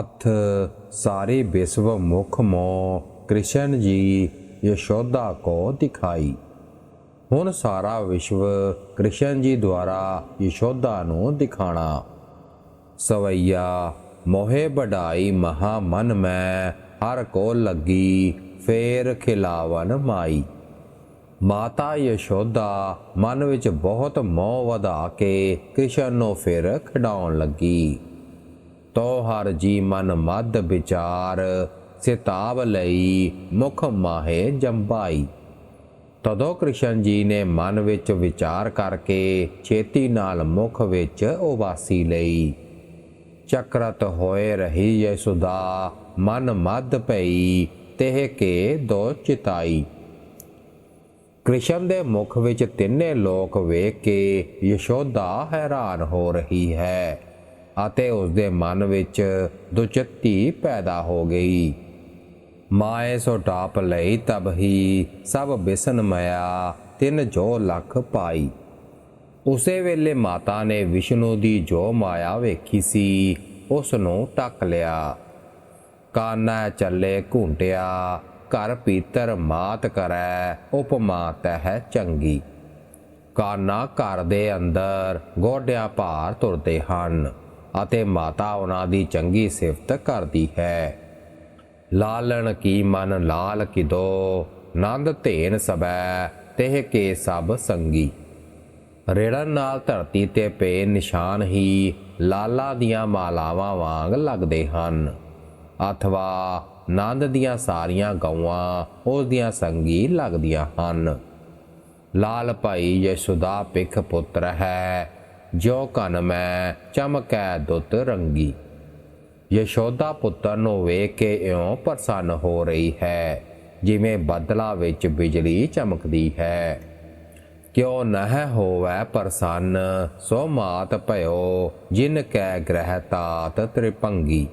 ਅਥ ਸਾਰੇ ਵਿਸ਼ਵ ਮੁਖ ਮੋ, ਕ੍ਰਿਸ਼ਨ ਜੀ ਯਸ਼ੋਦਾ ਕੋ ਦਿਖਾਈ ਹੁਣ ਸਾਰਾ ਵਿਸ਼ਵ ਕ੍ਰਿਸ਼ਨ ਜੀ ਦੁਆਰਾ ਯਸ਼ੋਦਾ ਨੂੰ ਦਿਖਾਣਾ। ਸਵਈਆ, ਮੋਹੇ ਬੜਾਈ ਮਹਾ ਮਨ ਮੈਂ, ਹਰ ਕੋ ਲੱਗੀ ਫੇਰ ਖਿਲਾਵਨ ਮਾਈ। ਮਾਤਾ ਯਸ਼ੋਦਾ ਮਨ ਵਿੱਚ ਬਹੁਤ ਮੋਹ ਵਧਾ ਕੇ ਕ੍ਰਿਸ਼ਨ ਨੂੰ ਫਿਰ ਖਿਡਾਉਣ ਲੱਗੀ। ਤੋ ਹਰ ਜੀ ਮਨ ਮਦ ਵਿਚਾਰ ਸਿਤਾਬ ਲਈ ਮੁਖ ਮਾਹੇ ਜੰਬਾਈ। ਤਦੋਂ ਕ੍ਰਿਸ਼ਨ ਜੀ ਨੇ ਮਨ ਵਿੱਚ ਵਿਚਾਰ ਕਰਕੇ ਛੇਤੀ ਨਾਲ ਮੁਖ ਵਿੱਚ ਉਵਾਸੀ ਲਈ। ਚਕਰਤ ਹੋਏ ਰਹੀ ਯਸੁਦਾ ਮਨ ਮਦ ਪਈ, ਤਹਿ ਕੇ ਦੋ ਚਿਤਾਈ। ਕ੍ਰਿਸ਼ਨ ਦੇ ਮੁਖ ਵਿੱਚ ਤਿੰਨੇ ਲੋਕ ਵੇਖ ਕੇ ਯਸ਼ੋਦਾ ਹੈਰਾਨ ਹੋ ਰਹੀ ਹੈ। ਅਤੇ ਉਸ ਦੇ ਮਨ ਵਿੱਚ ਦੁਚਿੱਤੀ ਪੈਦਾ ਹੋ ਗਈ। ਮਾਏ ਸੋ ਟਾਪ ਲਈ ਤਬ ਹੀ ਸਭ ਬਿਸਨ ਮਇਆ ਤਿੰਨ ਜੋ ਲੱਖ ਪਾਈ। ਉਸੇ ਵੇਲੇ ਮਾਤਾ ਨੇ ਵਿਸ਼ਨੂੰ ਦੀ ਜੋ ਮਾਇਆ ਵੇਖੀ ਸੀ ਉਸ ਨੂੰ ਟੱਕ ਲਿਆ। ਕਾਨਾ ਚੱਲੇ ਘੁੰਟਿਆ, ਘਰ ਪੀਤਰ ਮਾਤ ਕਰੈ, ਉਪਮਾ ਤਹਿ ਚੰਗੀ। ਕਾਨਾ ਘਰ ਦੇ ਅੰਦਰ ਗੋਡਿਆਂ ਭਾਰ ਤੁਰਦੇ ਹਨ। ਅਤੇ ਮਾਤਾ ਉਹਨਾਂ ਦੀ ਚੰਗੀ ਸਿਫਤ ਕਰਦੀ ਹੈ। ਲਾਲਣ ਕੀ ਮਨ ਲਾਲ ਕਿਦੋ, ਨੰਦ ਧੇਨ ਸਬੈ ਤਹਿ ਕੇ ਸਭ ਸੰਗੀ। ਰੇੜਨ ਨਾਲ ਧਰਤੀ ਤੇ ਪਏ ਨਿਸ਼ਾਨ ਹੀ ਲਾਲਾ ਦੀਆਂ ਮਾਲਾਵਾਂ ਵਾਂਗ ਲੱਗਦੇ ਹਨ। ਅਥਵਾ ਨੰਦ ਦੀਆਂ ਸਾਰੀਆਂ ਗਊਆਂ ਉਸ ਦੀਆਂ ਸੰਗੀ ਲੱਗਦੀਆਂ ਹਨ। ਲਾਲ ਭਾਈ ਯਸ਼ੋਦਾ ਪਿਖ ਪੁੱਤਰ ਹੈ ਜੋ ਕਨ ਮੈਂ ਚਮਕੈ ਦੁੱਤ ਰੰਗੀ। ਯਸ਼ੋਦਾ ਪੁੱਤਰ ਨੂੰ ਵੇਖ ਕੇ ਇਉਂ ਪ੍ਰਸੰਨ ਹੋ ਰਹੀ ਹੈ, ਜਿਵੇਂ ਬਦਲਾ ਵਿੱਚ ਬਿਜਲੀ ਚਮਕਦੀ ਹੈ। ਕਿਉ ਨਹਿ ਹੋਵੈ ਪ੍ਰਸੰਨ, ਸੋ ਮਾਤ ਭਇਓ, ਜਿਨ ਕੈ ਗ੍ਰਹਿ ਤਾਤ ਤ੍ਰਿਪੰਗੀ।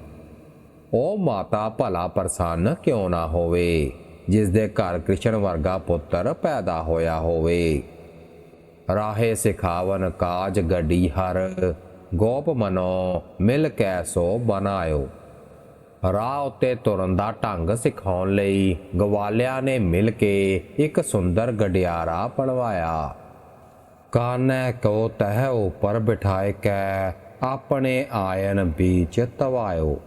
ਉਹ ਮਾਤਾ ਭਲਾ ਪ੍ਰਸੰਨ, ਕਿਉ ਨਾ ਹੋਵੇ ਜਿਸ ਦੇ ਘਰ ਕ੍ਰਿਸ਼ਨ ਵਰਗਾ ਪੁੱਤਰ ਪੈਦਾ ਹੋਇਆ ਹੋਵੇ। ਰਾਹੇ ਸਿਖਾਵਨ ਕਾਜ ਗੱਡੀ ਹਰ, ਗੋਪ ਮਨੋ ਮਿਲ ਕੈ ਸੋ ਬਨਾਇਓ। ਰਾਹ ਉੱਤੇ ਤੁਰਨ ਦਾ ਢੰਗ ਸਿਖਾਉਣ ਲਈ ਗਵਾਲਿਆਂ ਨੇ ਮਿਲ ਕੇ ਇੱਕ ਸੁੰਦਰ ਗਡਿਆਰਾ ਪੜਵਾਇਆ। ਕਾਨੈ ਕੋ ਤਹਿ ਉਪਰ ਬਿਠਾਏ ਕੈ, ਆਪਣੇ ਆਇਨ ਵਿੱਚ ਤਵਾਇਓ।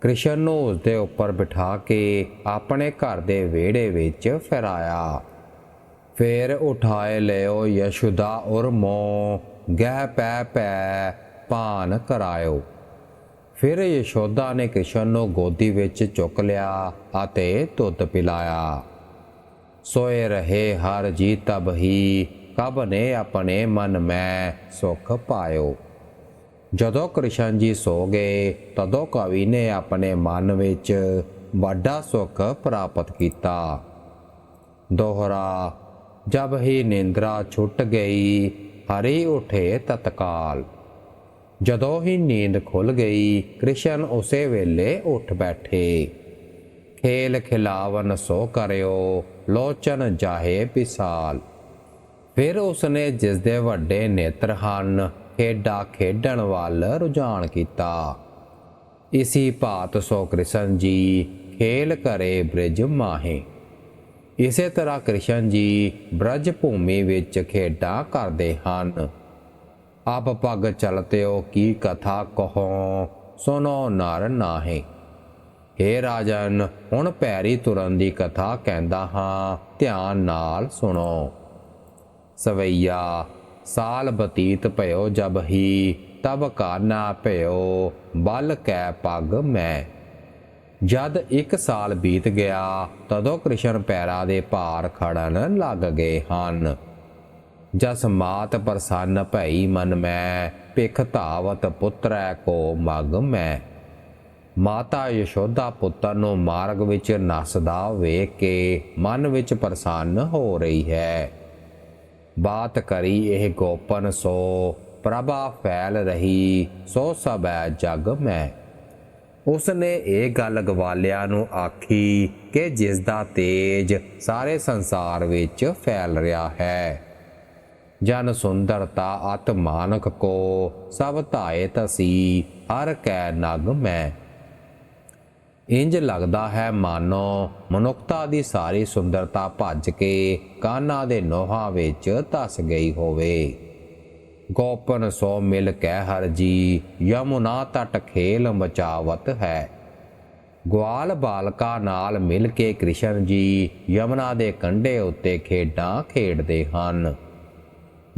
ਕ੍ਰਿਸ਼ਨ ਨੂੰ ਉਸ ਦੇ ਉੱਪਰ ਬਿਠਾ ਕੇ ਆਪਣੇ ਘਰ ਦੇ ਵਿਹੜੇ ਵਿੱਚ ਫਿਰਾਇਆ। ਫੇਰ ਉਠਾਏ ਲਿਓ ਯਸ਼ੁਦਾ ਉਰ ਮੋ ਗਹਿ ਪੈ ਪੈ ਪਾਨ ਕਰਾਇਓ। ਫਿਰ ਯਸ਼ੋਦਾ ਨੇ ਕ੍ਰਿਸ਼ਨ ਨੂੰ ਗੋਦੀ ਵਿੱਚ ਚੁੱਕ ਲਿਆ ਅਤੇ ਦੁੱਧ ਪਿਲਾਇਆ। ਸੋਏ ਰਹੇ ਹਰ ਜੀ ਤਬ ਹੀ, ਕਬ ਨੇ ਆਪਣੇ ਮਨ ਮੈਂ ਸੁਖ ਪਾਇਓ। ਜਦੋਂ ਕ੍ਰਿਸ਼ਨ ਜੀ ਸੋ ਗਏ, ਤਦੋਂ ਕਵੀ ਨੇ ਆਪਣੇ ਮਨ ਵਿੱਚ ਵੱਡਾ ਸੁਖ ਪ੍ਰਾਪਤ ਕੀਤਾ। ਦੋਹਰਾ ਜਬ ਹੀ ਨਿੰਦਰਾ ਛੁੱਟ ਗਈ, ਹਰੀ ਉਠੇ ਤਤਕਾਲ। ਜਦੋਂ ਹੀ ਨੀਂਦ ਖੁੱਲ ਗਈ, ਕ੍ਰਿਸ਼ਨ ਉਸੇ ਵੇਲੇ ਉੱਠ ਬੈਠੇ। ਖੇਲ ਖਿਲਾਵਨ ਸੋ ਕਰਿਓ, ਲੋਚਨ ਜਾਹੇ ਪਿਸਾਲ। ਫਿਰ ਉਸਨੇ ਜਿਸ ਦੇ ਵੱਡੇ ਨੇਤਰ ਹਨ, ਖੇਡਾ ਖੇਡਣ ਵੱਲ ਰੁਝਾਨ ਕੀਤਾ। ਇਸੀ ਭਾਤ ਸੋ ਕ੍ਰਿਸ਼ਨ ਜੀ, ਖੇਲ ਕਰੇ ਬ੍ਰਿਜ ਮਾਹੇ। ਇਸੇ ਤਰ੍ਹਾਂ ਕ੍ਰਿਸ਼ਨ ਜੀ ਬ੍ਰਜ ਭੂਮੀ ਵਿੱਚ ਖੇਡਾਂ ਕਰਦੇ ਹਨ। ਆਪ ਪਗ ਚਲਤਿਓ ਕੀ ਕਥਾ ਕਹੋ ਸੁਨੋ ਨਰ ਨਾਹੇ। ਹੇ ਰਾਜਨ, ਹੁਣ ਪੈਰੀ ਤੁਰਨ ਦੀ ਕਥਾ ਕਹਿੰਦਾ ਹਾਂ, ਧਿਆਨ ਨਾਲ ਸੁਣੋ। ਸਵਈਆ, ਸਾਲ ਬਤੀਤ ਭਇਓ ਜਬ ਹੀ, ਤਬ ਕਾਨਾ ਭਇਓ, ਬਲ ਕੈ ਪਗ ਮੈਂ। ਜਦ ਇੱਕ ਸਾਲ ਬੀਤ ਗਿਆ, ਤਦੋਂ ਕ੍ਰਿਸ਼ਨ ਪੈਰਾ ਦੇ ਭਾਰ ਖੜਨ ਲੱਗ ਗਏ ਹਨ। ਜਸ ਮਾਤ ਪ੍ਰਸੰਨ ਭਈ ਮਨ ਮੈਂ ਪਿਖ ਧਾਵਤ ਪੁੱਤਰੈ ਕੋ ਮਗ ਮੈਂ। ਮਾਤਾ ਯਸ਼ੋਦਾ ਪੁੱਤਰ ਨੂੰ ਮਾਰਗ ਵਿੱਚ ਨਸਦਾ ਵੇਖ ਕੇ ਮਨ ਵਿੱਚ ਪ੍ਰਸੰਨ ਹੋ ਰਹੀ ਹੈ। ਬਾਤ ਕਰੀ ਇਹ ਗੋਪਨ ਸੋ, ਪ੍ਰਭਾ ਫੈਲ ਰਹੀ, ਸੋ ਸਭੈ ਜਗ ਮੈਂ। ਉਸ ਨੇ ਇਹ ਗੱਲ ਗਵਾਲਿਆਂ ਨੂੰ ਆਖੀ ਕਿ ਜਿਸ ਦਾ ਤੇਜ ਸਾਰੇ ਸੰਸਾਰ ਵਿੱਚ ਫੈਲ ਰਿਹਾ ਹੈ। ਜਨ ਸੁੰਦਰਤਾ ਅਤ ਮਾਨਕ ਕੋ ਸਭ ਧਾਏ ਤਸੀ, ਹਰ ਕੈ ਨਗ ਮੈਂ। ਇੰਜ ਲੱਗਦਾ ਹੈ ਮਾਨੋ, ਮਨੁੱਖਤਾ ਦੀ ਸਾਰੀ ਸੁੰਦਰਤਾ ਭੱਜ ਕੇ ਕਾਨਾ ਦੇ ਨੋਹਾਂ ਵਿੱਚ ਧਸ ਗਈ ਹੋਵੇ। ਗੋਪਨ ਸੋ ਮਿਲ ਕੇ ਹਰ ਜੀ, ਯਮੁਨਾ ਤਟ ਖੇਲ ਮਚਾਵਤ ਹੈ। ਗਵਾਲ ਬਾਲਕਾ ਨਾਲ ਮਿਲ ਕੇ ਕ੍ਰਿਸ਼ਨ ਜੀ, ਯਮੁਨਾ ਦੇ ਕੰਢੇ ਉੱਤੇ ਖੇਡਾਂ ਖੇਡਦੇ ਹਨ।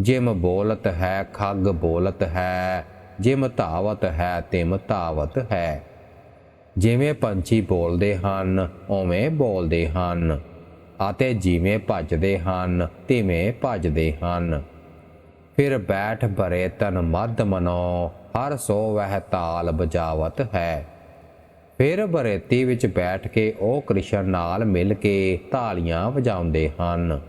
ਜਿਮ ਬੋਲਤ ਹੈ, ਖੱਗ ਬੋਲਤ ਹੈ, ਜਿਮ ਧਾਵਤ ਹੈ, ਤਿਮ ਧਾਵਤ ਹੈ। ਜਿਵੇਂ ਪੰਛੀ ਬੋਲਦੇ ਹਨ, ਉਵੇਂ ਬੋਲਦੇ ਹਨ। ਅਤੇ ਜਿਵੇਂ ਭੱਜਦੇ ਹਨ, ਤਿਵੇਂ ਭੱਜਦੇ ਹਨ। ਫਿਰ ਬੈਠ ਭਰੇ ਤਨ ਮਦ ਮਨੋ, ਹਰ ਸੋ ਵਹਿ ਤਾਲ ਬਜਾਵਤ ਹੈ। ਫਿਰ ਬਰੇਤੀ ਵਿੱਚ ਬੈਠ ਕੇ ਉਹ ਕ੍ਰਿਸ਼ਨ ਨਾਲ ਮਿਲ ਕੇ ਤਾਲੀਆਂ ਵਜਾਉਂਦੇ ਹਨ।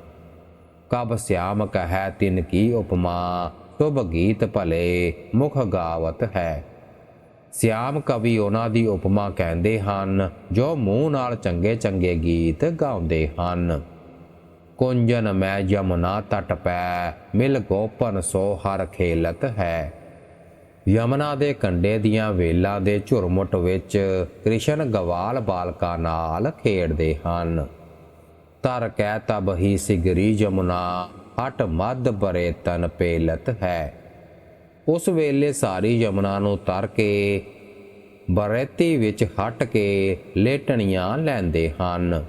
ਕਬ ਸਿਆਮ ਕਹੈ ਤਿਨ ਕੀ ਉਪਮਾ, ਸ਼ੁਭ ਗੀਤ ਭਲੇ ਮੁਖ ਗਾਵਤ ਹੈ। ਸਿਆਮ ਕਵੀ ਉਹਨਾਂ ਦੀ ਉਪਮਾ ਕਹਿੰਦੇ ਹਨ, ਜੋ ਮੂੰਹ ਨਾਲ ਚੰਗੇ ਚੰਗੇ ਗੀਤ ਗਾਉਂਦੇ ਹਨ। ਕੁੰਜਨ ਮੈਂ ਯਮੁਨਾ ਤਟ ਪੈ, ਮਿਲ ਗੋਪਨ ਸੋ ਹਰ ਖੇਲਤ ਹੈ। ਯਮਨਾ ਦੇ ਕੰਡੇ ਦੀਆਂ ਵੇਲਾਂ ਦੇ ਝੁਰਮੁਟ ਵਿੱਚ ਕ੍ਰਿਸ਼ਨ ਗਵਾਲ ਬਾਲਕਾਂ ਨਾਲ ਖੇਡਦੇ ਹਨ। ਤਰ ਕਹਿ ਤਬ ਹੀ ਸਿਗਰੀ ਯਮੁਨਾ, ਹਟ ਮਦ ਬਰੇ ਤਨ ਪੇਲਤ ਹੈ। ਉਸ ਵੇਲੇ ਸਾਰੀ ਯਮੁਨਾ ਨੂੰ ਤਰ ਕੇ, ਬਰੇਤੀ ਵਿੱਚ ਹਟ ਕੇ ਲੇਟਣੀਆਂ ਲੈਂਦੇ ਹਨ।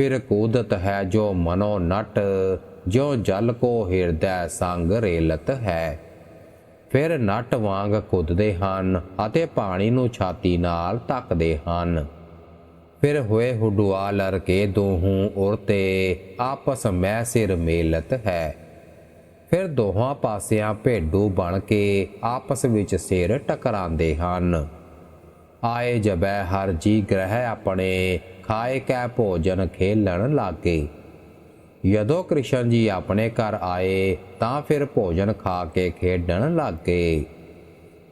ਫਿਰ ਕੂਦਤ ਹੈ ਜੋ ਮਨੋ ਨਟ ਜੋ ਜਲ ਕੋ ਹਿਰਦੈ ਸੰਗ ਰੇਲਤ ਹੈ। ਫਿਰ ਨਟ ਵਾਂਗ ਕੁੱਦਦੇ ਹਨ ਅਤੇ ਪਾਣੀ ਨੂੰ ਛਾਤੀ ਨਾਲ ਤੱਕਦੇ ਹਨ। ਫਿਰ ਹੋਏ ਹੁਡੁਆ ਲਰਕੇ ਦੋਹੂ ਉਰਤੇ ਆਪਸ ਮੈਂ ਸਿਰ ਮੇਲਤ ਹੈ। ਫਿਰ ਦੋਹਾਂ ਪਾਸਿਆਂ ਭੇਡੂ ਬਣ ਕੇ ਆਪਸ ਵਿੱਚ ਸਿਰ ਟਕਰਾਉਂਦੇ ਹਨ। ਆਏ ਜਬੈ ਹਰ ਜੀ ਗ੍ਰਹਿ ਆਪਣੇ ਖਾਏ ਕੈ ਭੋਜਨ ਖੇਲਣ ਲਾਗੇ। ਜਦੋਂ ਕ੍ਰਿਸ਼ਨ ਜੀ ਆਪਣੇ ਘਰ ਆਏ, ਤਾਂ ਫਿਰ ਭੋਜਨ ਖਾ ਕੇ ਖੇਡਣ ਲੱਗੇ।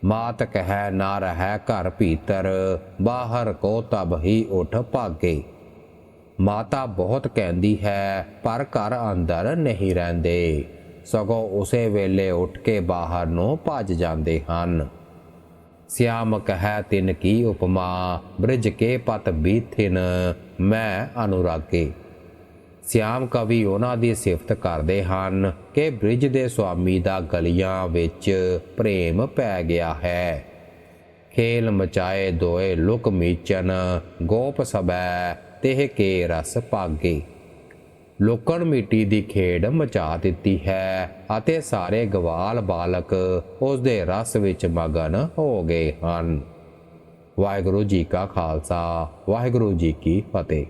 ਮਾਤ ਕਹਿ, ਨਾ ਰਹਿ ਘਰ ਭੀਤਰ, ਬਾਹਰ ਕੋ ਤਬ ਹੀ ਉਠ ਭਾਗੇ। ਮਾਤਾ ਬਹੁਤ ਕਹਿੰਦੀ ਹੈ, ਪਰ ਘਰ ਅੰਦਰ ਨਹੀਂ ਰਹਿੰਦੇ। ਸਗੋਂ ਉਸੇ ਵੇਲੇ ਉੱਠ ਕੇ ਬਾਹਰ ਨੂੰ ਭੱਜ ਜਾਂਦੇ ਹਨ। ਸਿਆਮ ਕਹੈ ਤਿਨ ਕੀ ਉਪਮਾ, ਬ੍ਰਿਜ ਕੇ ਪਤ ਬੀਥਿਨ, ਮੈਂ ਅਨੁਰਾਗੇ। ਸਿਆਮ ਕਵੀ ਉਹਨਾਂ ਦੀ ਸਿਫਤ ਕਰਦੇ ਹਨ ਕਿ ਬ੍ਰਿਜ ਦੇ ਸੁਆਮੀ ਦਾ ਗਲੀਆਂ ਵਿੱਚ ਪ੍ਰੇਮ ਪੈ ਗਿਆ ਹੈ। ਖੇਲ ਮਚਾਏ ਦੋਏ ਲੁਕ ਮੀਚਨ, ਗੋਪ ਸਬੈ ਤਿਹ ਕੇ ਰਸ ਪਾਗੇ ਲੋਕਣ ਮਿੱਟੀ ਦੀ ਖੇਡ ਮਚਾ ਦਿੱਤੀ ਹੈ ਅਤੇ ਸਾਰੇ ਗਵਾਲ ਬਾਲਕ ਉਸ ਦੇ ਰਸ ਵਿੱਚ ਮਗਨ ਹੋ ਗਏ ਹਨ। ਵਾਹਿਗੁਰੂ ਜੀ ਕਾ ਖਾਲਸਾ, ਵਾਹਿਗੁਰੂ ਜੀ ਕੀ ਫਤਿਹ।